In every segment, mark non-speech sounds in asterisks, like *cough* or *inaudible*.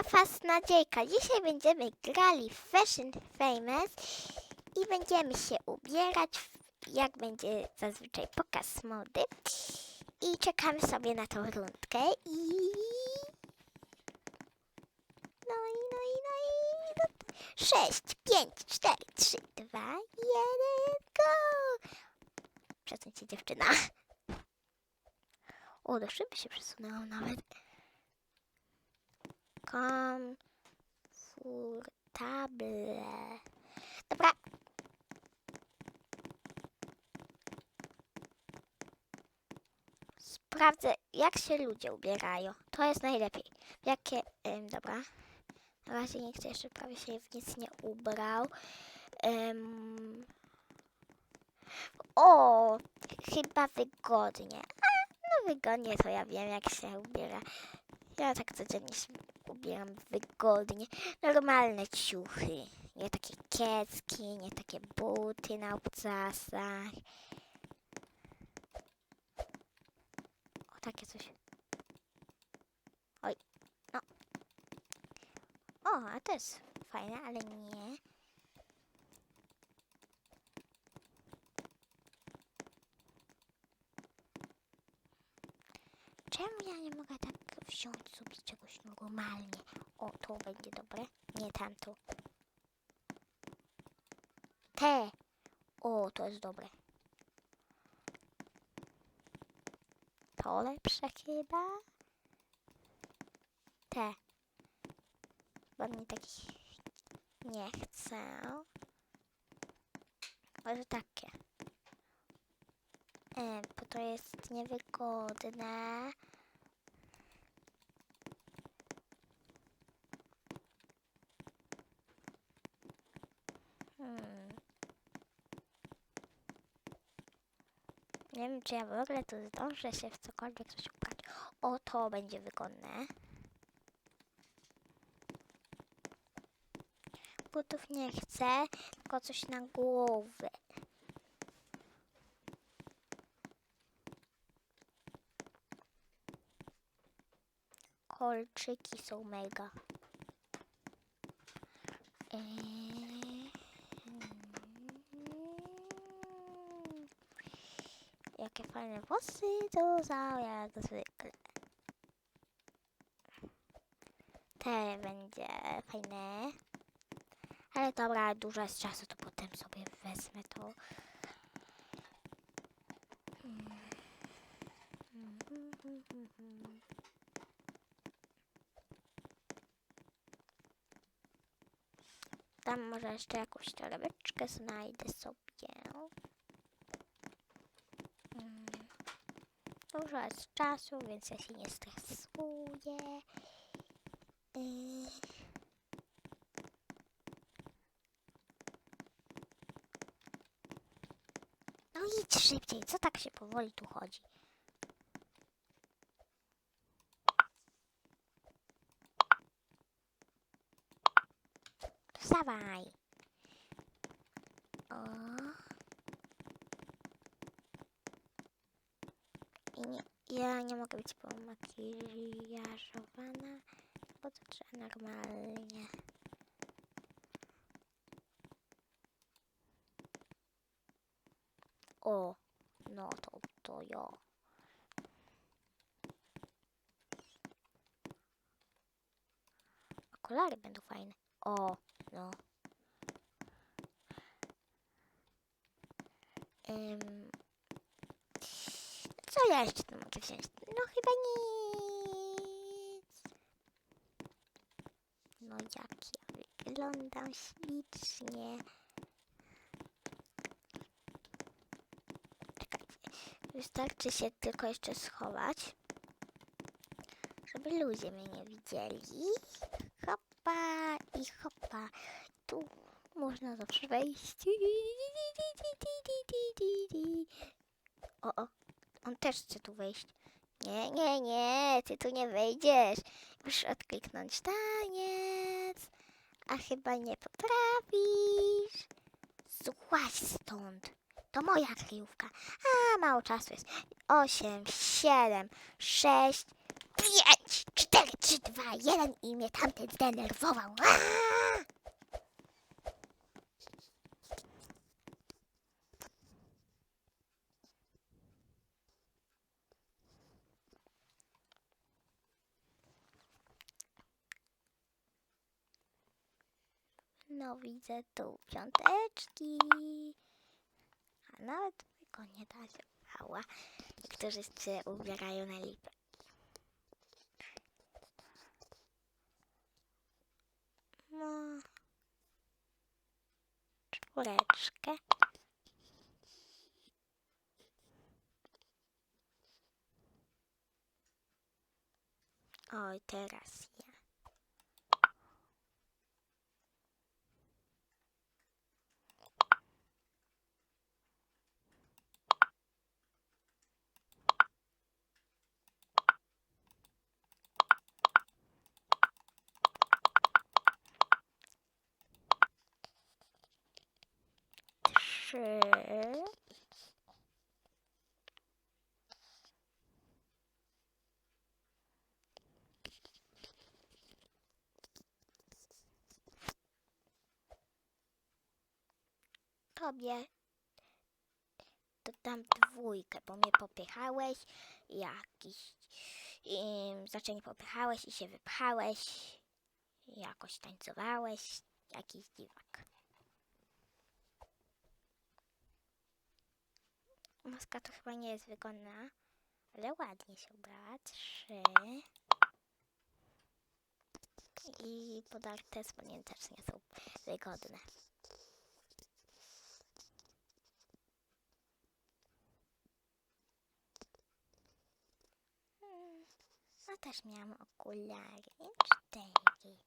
Witam Was Nadziejka. Dzisiaj będziemy grali w Fashion Famous i będziemy się ubierać, jak będzie zazwyczaj pokaz mody. I czekamy sobie na tą rundkę i... No i, no i, no i... No... 6, 5, 4, 3, 2, 1, go! Przesuń się dziewczyna. O, do szyby się przesunęłam nawet. Komfortable. Dobra. Sprawdzę, jak się ludzie ubierają. To jest najlepiej. Jakie. Ym, dobra. Na razie chcę jeszcze prawie się w nic nie ubrał. Ym, o, chyba wygodnie. A, no wygodnie to ja wiem, jak się ubiera. Ja tak codziennie się ubieram wygodnie. Normalne ciuchy. Nie takie kiecki, nie takie buty na obcasach. O, takie coś. Oj, no. O, a to jest fajne, ale nie. Czemu ja nie mogę tak wziąć sobie czegoś normalnie? O, to będzie dobre. Nie tamto. Te. O, to jest dobre. To lepsze chyba. Te. Bo mnie takich nie chcę. Może takie. E, bo to jest niewygodne. Nie wiem, czy ja w ogóle tu zdążę się w cokolwiek coś ubrać. O, to będzie wygodne. Butów nie chcę, tylko coś na głowę. Kolczyki są mega. Eee, Jakie fajne włosy to za jak zwykle. Te będzie fajne. Ale dobra, dużo jest czasu, to potem sobie wezmę to. Tam może jeszcze jakąś torebeczkę znajdę sobie. Mm. Dużo jest czasu, więc ja się nie stresuję. Yy. No idź szybciej, co tak się powoli tu chodzi? Wstawaj. O. I nie, ja nie mogę być pomakijażowana, bo to trzeba normalnie. O, no to, to ja. Okulary będą fajne. O, no. Ym, co jeszcze tu mogę wziąć? No chyba nic. No jak ja wyglądam ślicznie. Wystarczy się tylko jeszcze schować, żeby ludzie mnie nie widzieli. Hopa i hopa. Tu można zawsze wejść. *laughs* O, o, on też chce tu wejść. Nie, nie, nie, ty tu nie wejdziesz. Musisz odkliknąć taniec. A chyba nie potrafisz. Złaź stąd. To moja kryjówka. A, mało czasu jest. Osiem, siedem, sześć, Pięć, cztery, trzy, dwa, jeden i mnie tamten zdenerwował. Aaa! Widzę tu piąteczki. A nawet tylko nie da się brała. Niektórzy się ubierają na lipę. No. Czwóreczkę. Oj, teraz ja. Trzy. Tobie dodam dwójkę, bo mnie popychałeś jakiś. Um, znaczy nie popychałeś i się wypchałeś. Jakoś tańcowałeś. Jakiś dziwak. Maska to chyba nie jest wygodna, ale ładnie się ubrała. Trzy. I podarte spodnie też nie są wygodne. No też miałam okulary. Cztery.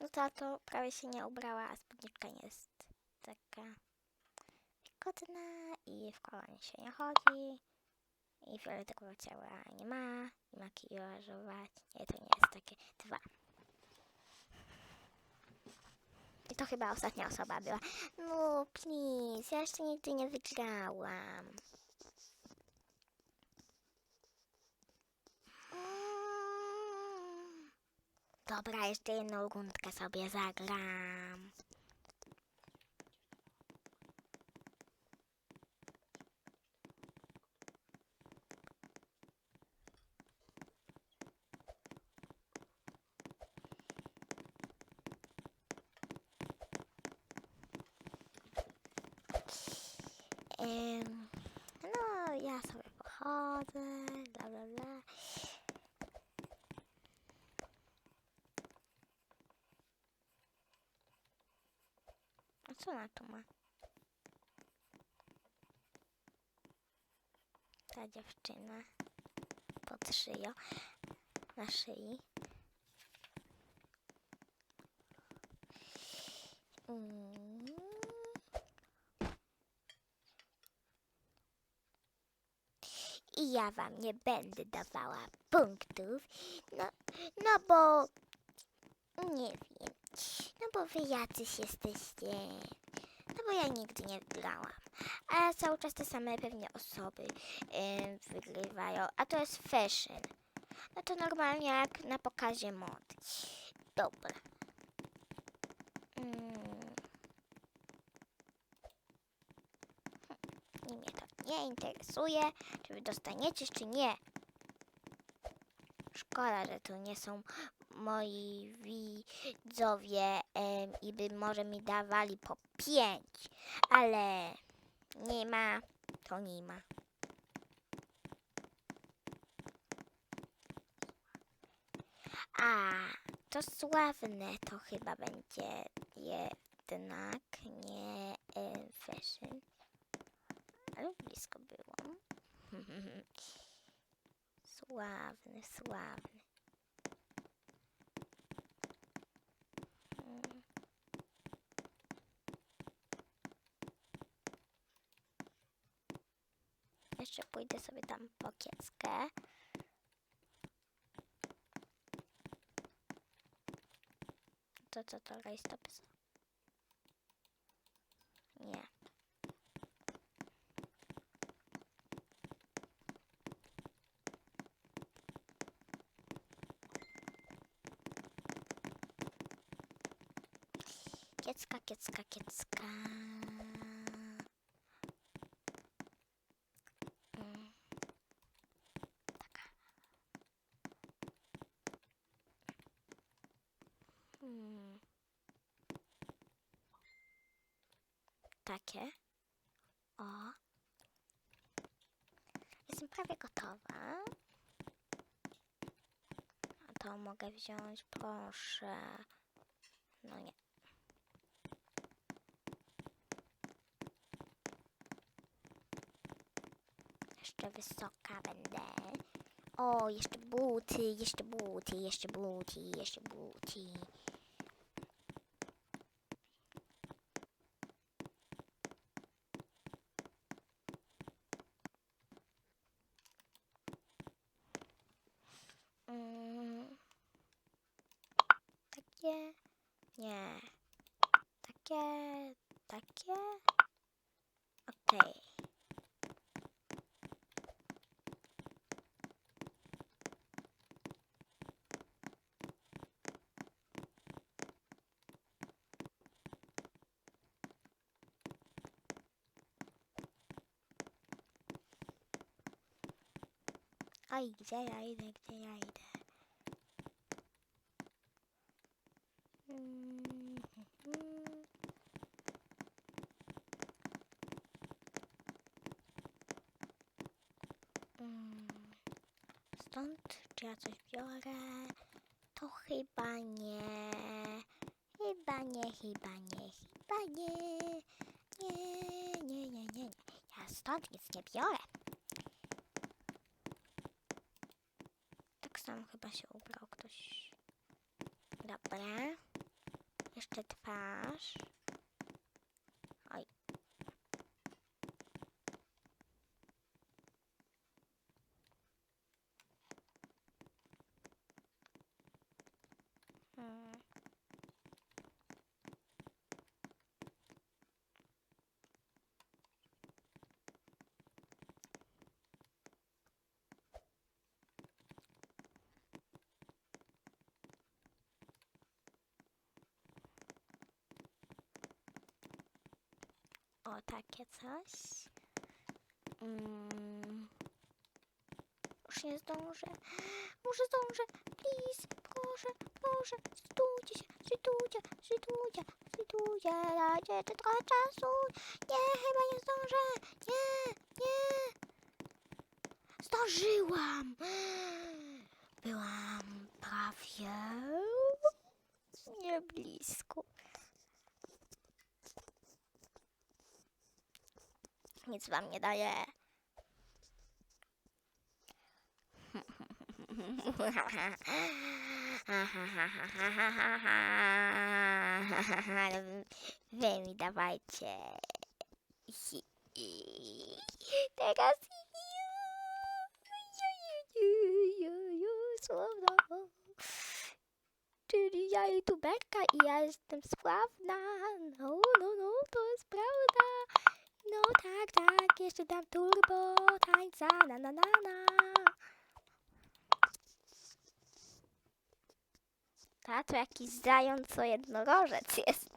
No ta to prawie się nie ubrała, a spódniczka jest taka wygodna i w kolanie się nie chodzi. I fioletowego ciała nie ma. I makijażować. Nie, to nie jest takie dwa. I to chyba ostatnia osoba była. No, please, ja jeszcze nigdy nie wygrałam. Mm. Dobra, jeszcze jedną rundkę sobie zagram. No, ja sobie pochodzę, bla bla bla. A co ona tu ma? Ta dziewczyna pod szyją, na szyi. Mm. I ja wam nie będę dawała punktów, no, no bo nie wiem. No bo wy jacyś jesteście. No bo ja nigdy nie grałam. A cały czas te same pewnie osoby em, wygrywają. A to jest fashion. No to normalnie jak na pokazie mody. Dobra. Mm. Hm, Mnie to nie interesuje, czy wy dostaniecie, czy nie. Szkoda, że to nie są moi widzowie em, i by może mi dawali po pięć, ale nie ma, to nie ma. A, to sławne to chyba będzie jednak, nie e, fashion. Ale blisko było. sławny, sławny. Jeszcze pójdę sobie tam po kieckę. to co to rajstopy są? Nie. Kiecka, kiecka. Mm. Taka. Hmm. Takie. O. Jestem prawie gotowa. A to mogę wziąć, proszę. No nie. Wysoka będę. O, jeszcze buty, jeszcze buty, jeszcze buty, jeszcze buty. Mm. Takie? Nie. Takie? Takie? Okej. Oj, gdzie ja idę, gdzie ja idę? Mm, mm. Mm. Stąd, czy ja coś biorę? To chyba nie. Chyba nie, chyba nie, chyba nie. Nie, nie, nie, nie, nie. Ja stąd nic nie biorę. Samo chyba się ubrał ktoś. Dobra. Jeszcze twarz. Oj. Hmm. O, takie coś. Mm. Już nie zdążę. Może zdążę. Please, proszę, proszę. Zitujcie się, zitujcie, zitujcie, zitujcie. Dajcie trochę czasu. Nie, chyba nie zdążę. Nie, nie. Zdążyłam. Byłam prawie nie blisko. Nic wam nie daje. *laughs* Wy mi dawajcie. Teraz słowno. Czyli ja youtuberka i ja jestem sławna. No, no, no, to jest prawda. No tak, tak, jeszcze dam turbo tańca, na na na na. Ta to jakiś zająco jednorożec jest.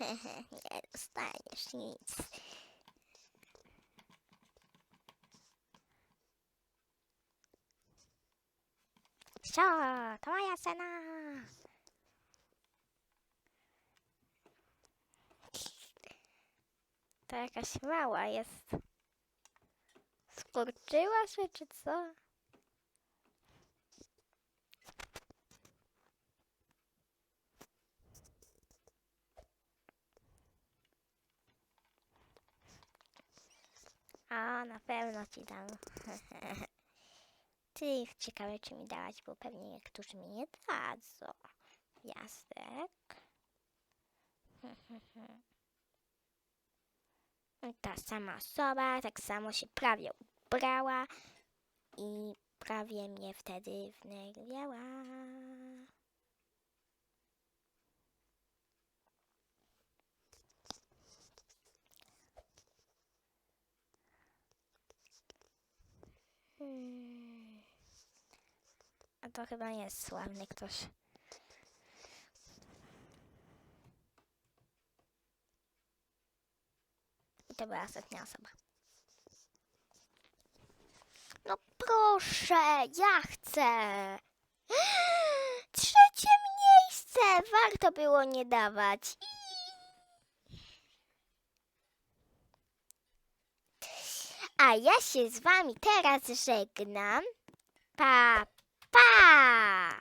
*laughs* Nie dostaniesz nic. Cena. To jakaś mała jest. Skurczyła się, czy co? A, na pewno ci dam. *laughs* Ty, ciekawe, czy mi dałaś, bo pewnie niektórzy mi nie dadzą. Jasnek. *laughs* Ta sama osoba, tak samo się prawie ubrała i prawie mnie wtedy wnerwiała. Hmm. To chyba jest sławny ktoś. I to była ostatnia osoba. No proszę, ja chcę. *gasps* Trzecie miejsce! Warto było nie dawać. A ja się z wami teraz żegnam. Pa, pa!